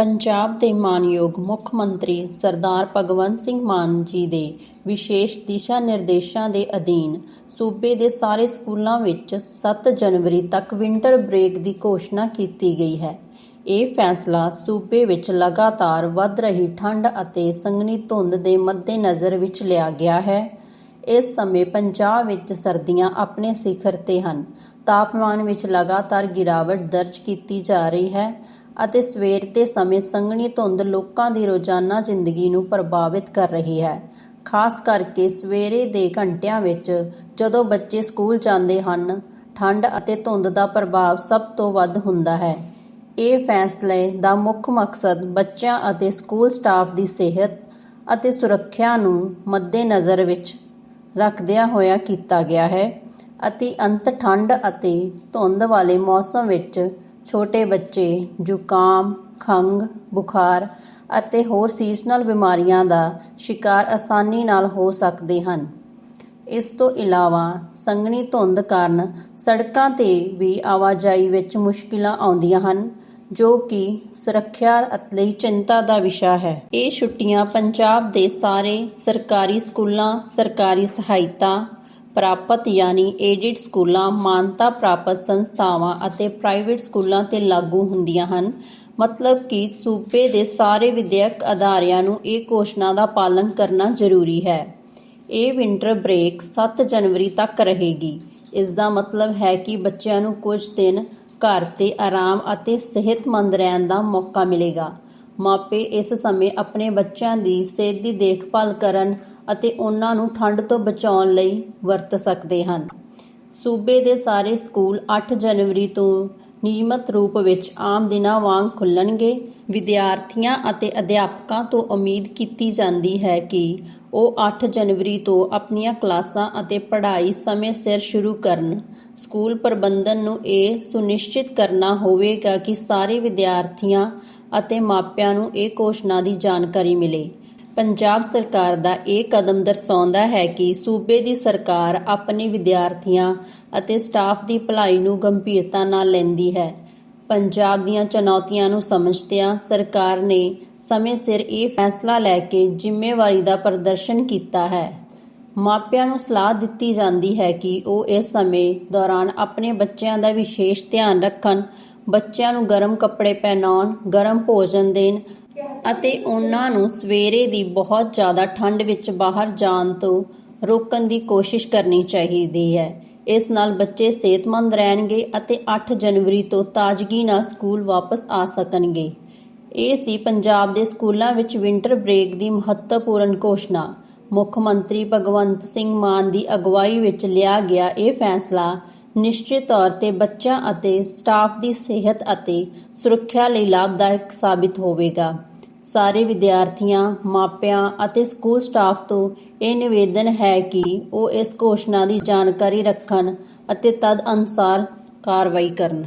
ਪੰਜਾਬ ਦੇ ਮਾਨਯੋਗ ਮੁੱਖ ਮੰਤਰੀ ਸਰਦਾਰ ਭਗਵੰਤ ਸਿੰਘ ਮਾਨ ਜੀ ਦੇ ਵਿਸ਼ੇਸ਼ ਦਿਸ਼ਾ ਨਿਰਦੇਸ਼ਾਂ ਦੇ ਅਧੀਨ ਸੂਬੇ ਦੇ ਸਾਰੇ ਸਕੂਲਾਂ ਵਿੱਚ 7 ਜਨਵਰੀ ਤੱਕ ਵਿੰਟਰ ਬ੍ਰੇਕ ਦੀ ਘੋਸ਼ਣਾ ਕੀਤੀ ਗਈ ਹੈ। ਇਹ ਫੈਸਲਾ ਸੂਬੇ ਵਿੱਚ ਲਗਾਤਾਰ ਵੱਧ ਰਹੀ ਠੰਡ ਅਤੇ ਸੰਘਣੀ ਧੁੰਦ ਦੇ ਮੱਦੇਨਜ਼ਰ ਵਿੱਚ ਲਿਆ ਗਿਆ ਹੈ। ਇਸ ਸਮੇਂ ਪੰਜਾਬ ਵਿੱਚ ਸਰਦੀਆਂ ਆਪਣੇ ਸਿਖਰ ਤੇ ਹਨ। ਤਾਪਮਾਨ ਵਿੱਚ ਲਗਾਤਾਰ ਗਿਰਾਵਟ ਦਰਜ ਕੀਤੀ ਜਾ ਰਹੀ ਹੈ ਅਤੇ ਸਵੇਰ ਦੇ ਸਮੇਂ ਸੰਘਣੀ ਧੁੰਦ ਲੋਕਾਂ ਦੀ ਰੋਜ਼ਾਨਾ ਜ਼ਿੰਦਗੀ ਨੂੰ ਪ੍ਰਭਾਵਿਤ ਕਰ ਰਹੀ ਹੈ। ਖਾਸ ਕਰਕੇ ਸਵੇਰੇ ਦੇ ਘੰਟਿਆਂ ਵਿੱਚ ਜਦੋਂ ਬੱਚੇ ਸਕੂਲ ਜਾਂਦੇ ਹਨ, ਠੰਡ ਅਤੇ ਧੁੰਦ ਦਾ ਪ੍ਰਭਾਵ ਸਭ ਤੋਂ ਵੱਧ ਹੁੰਦਾ ਹੈ। ਇਹ ਫੈਸਲੇ ਦਾ ਮੁੱਖ ਮਕਸਦ ਬੱਚਿਆਂ ਅਤੇ ਸਕੂਲ ਸਟਾਫ ਦੀ ਸਿਹਤ ਅਤੇ ਸੁਰੱਖਿਆ ਨੂੰ ਮੱਦੇਨਜ਼ਰ ਵਿੱਚ ਰੱਖਦਿਆਂ ਹੋਇਆ ਕੀਤਾ ਗਿਆ ਹੈ ਅਤੇ ਅੰਤ ਠੰਡ ਅਤੇ ਧੁੰਦ ਵਾਲੇ ਮੌਸਮ ਵਿੱਚ ਛੋਟੇ ਬੱਚੇ, ਜ਼ੁਕਾਮ, ਖੰਘ, ਬੁਖਾਰ ਅਤੇ ਹੋਰ ਸੀਜ਼ਨਲ ਬਿਮਾਰੀਆਂ ਦਾ ਸ਼ਿਕਾਰ ਆਸਾਨੀ ਨਾਲ ਹੋ ਸਕਦੇ ਹਨ। ਇਸ ਤੋਂ ਇਲਾਵਾ ਸੰਘਣੀ ਧੁੰਦ ਕਾਰਨ ਸੜਕਾਂ ਤੇ ਵੀ ਆਵਾਜਾਈ ਵਿੱਚ ਮੁਸ਼ਕਿਲਾਂ ਆਉਂਦੀਆਂ ਹਨ, ਜੋ ਕਿ ਸੁਰੱਖਿਆ ਲਈ ਚਿੰਤਾ ਦਾ ਵਿਸ਼ਾ ਹੈ। ਇਹ ਛੁੱਟੀਆਂ ਪੰਜਾਬ ਦੇ ਸਾਰੇ ਸਰਕਾਰੀ ਸਕੂਲਾਂ, ਸਰਕਾਰੀ ਸਹਾਇਤਾ ਪ੍ਰਾਪਤ ਯਾਨੀ ਏਡਿਡ ਸਕੂਲਾਂ, ਮਾਨਤਾ ਪ੍ਰਾਪਤ ਸੰਸਥਾਵਾਂ ਅਤੇ ਪ੍ਰਾਈਵੇਟ ਸਕੂਲਾਂ ਤੇ ਲਾਗੂ ਹੁੰਦੀਆਂ ਹਨ। ਮਤਲਬ ਕਿ ਸੂਬੇ ਦੇ ਸਾਰੇ ਵਿਦਿਅਕ ਅਦਾਰਿਆਂ ਨੂੰ ਇਹ ਘੋਸ਼ਣਾ ਦਾ ਪਾਲਣ ਕਰਨਾ ਜ਼ਰੂਰੀ ਹੈ। ਇਹ ਵਿੰਟਰ ਬ੍ਰੇਕ 7 ਜਨਵਰੀ ਤੱਕ ਰਹੇਗੀ। ਇਸ ਦਾ ਮਤਲਬ ਹੈ ਕਿ ਬੱਚਿਆਂ ਨੂੰ ਕੁਝ ਦਿਨ ਘਰ ਤੇ ਆਰਾਮ ਅਤੇ ਸਿਹਤਮੰਦ ਰਹਿਣ ਦਾ ਮੌਕਾ ਮਿਲੇਗਾ। ਮਾਪੇ ਇਸ ਸਮੇਂ ਆਪਣੇ ਬੱਚਿਆਂ ਦੀ ਸਿਹਤ ਦੀ ਦੇਖਭਾਲ ਕਰਨ ਅਤੇ ਉਹਨਾਂ ਨੂੰ ਠੰਡ ਤੋਂ ਬਚਾਉਣ ਲਈ ਵਰਤ ਸਕਦੇ ਹਨ। ਸੂਬੇ ਦੇ ਸਾਰੇ ਸਕੂਲ 8 ਜਨਵਰੀ ਤੋਂ ਨਿਯਮਤ ਰੂਪ ਵਿੱਚ ਆਮ ਦਿਨਾਂ ਵਾਂਗ ਖੁੱਲਣਗੇ। ਵਿਦਿਆਰਥੀਆਂ ਅਤੇ ਅਧਿਆਪਕਾਂ ਤੋਂ ਉਮੀਦ ਕੀਤੀ ਜਾਂਦੀ ਹੈ ਕਿ ਉਹ 8 ਜਨਵਰੀ ਤੋਂ ਆਪਣੀਆਂ ਕਲਾਸਾਂ ਅਤੇ ਪੜ੍ਹਾਈ ਸਮੇਂ ਸਿਰ ਸ਼ੁਰੂ ਕਰਨ। ਸਕੂਲ ਪ੍ਰਬੰਧਨ ਨੂੰ ਇਹ ਸੁਨਿਸ਼ਚਿਤ ਕਰਨਾ ਹੋਵੇਗਾ ਕਿ ਸਾਰੇ ਵਿਦਿਆਰਥੀਆਂ ਅਤੇ ਮਾਪਿਆਂ ਨੂੰ ਇਹ ਘੋਸ਼ਣਾ ਦੀ ਜਾਣਕਾਰੀ ਮਿਲੇ। ਪੰਜਾਬ ਸਰਕਾਰ ਦਾ ਇਹ ਕਦਮ ਦਰਸਾਉਂਦਾ ਹੈ ਕਿ ਸੂਬੇ ਦੀ ਸਰਕਾਰ ਆਪਣੇ ਵਿਦਿਆਰਥੀਆਂ ਅਤੇ ਸਟਾਫ ਦੀ ਭਲਾਈ ਨੂੰ ਗੰਭੀਰਤਾ ਨਾਲ ਲੈਂਦੀ ਹੈ। ਪੰਜਾਬ ਦੀਆਂ ਚੁਣੌਤੀਆਂ ਨੂੰ ਸਮਝਦਿਆਂ ਸਰਕਾਰ ਨੇ ਸਮੇਂ ਸਿਰ ਇਹ ਫੈਸਲਾ ਲੈ ਕੇ ਜ਼ਿੰਮੇਵਾਰੀ ਦਾ ਪ੍ਰਦਰਸ਼ਨ ਕੀਤਾ ਹੈ। ਮਾਪਿਆਂ ਨੂੰ ਸਲਾਹ ਦਿੱਤੀ ਜਾਂਦੀ ਹੈ ਕਿ ਉਹ ਇਸ ਸਮੇਂ ਦੌਰਾਨ ਆਪਣੇ ਬੱਚਿਆਂ ਦਾ ਵਿਸ਼ੇਸ਼ ਧਿਆਨ ਰੱਖਣ ਬੱਚਿਆਂ ਨੂੰ ਗਰਮ ਕੱਪੜੇ ਪਹਿਨਾਉਣ, ਗਰਮ ਭੋਜਨ ਦੇਣ ਅਤੇ ਉਹਨਾਂ ਨੂੰ ਸਵੇਰੇ ਦੀ ਬਹੁਤ ਜ਼ਿਆਦਾ ਠੰਡ ਵਿੱਚ ਬਾਹਰ ਜਾਣ ਤੋਂ ਰੋਕਣ ਦੀ ਕੋਸ਼ਿਸ਼ ਕਰਨੀ ਚਾਹੀਦੀ ਹੈ। ਇਸ ਨਾਲ ਬੱਚੇ ਸਿਹਤਮੰਦ ਰਹਿਣਗੇ ਅਤੇ 8 ਜਨਵਰੀ ਤੋਂ ਤਾਜ਼ਗੀ ਨਾਲ ਸਕੂਲ ਵਾਪਸ ਆ ਸਕਣਗੇ। ਇਹ ਸੀ ਪੰਜਾਬ ਦੇ ਸਕੂਲਾਂ ਵਿੱਚ ਵਿੰਟਰ ਬ੍ਰੇਕ ਦੀ ਮਹੱਤਵਪੂਰਨ ਘੋਸ਼ਣਾ। ਮੁੱਖ ਮੰਤਰੀ ਭਗਵੰਤ ਸਿੰਘ ਮਾਨ ਦੀ ਅਗਵਾਈ ਵਿੱਚ ਲਿਆ ਗਿਆ ਇਹ ਫੈਸਲਾ ਨਿਸ਼ਚਿਤ ਤੌਰ ਤੇ ਬੱਚਿਆਂ ਅਤੇ ਸਟਾਫ ਦੀ ਸਿਹਤ ਅਤੇ ਸੁਰੱਖਿਆ ਲਈ ਲਾਭਦਾਇਕ ਸਾਬਿਤ ਹੋਵੇਗਾ। ਸਾਰੇ ਵਿਦਿਆਰਥੀਆਂ, ਮਾਪਿਆਂ ਅਤੇ ਸਕੂਲ ਸਟਾਫ ਤੋਂ ਇਹ ਨਿਵੇਦਨ ਹੈ ਕਿ ਉਹ ਇਸ ਘੋਸ਼ਣਾ ਦੀ ਜਾਣਕਾਰੀ ਰੱਖਣ ਅਤੇ ਤਦ ਅਨੁਸਾਰ ਕਾਰਵਾਈ ਕਰਨ।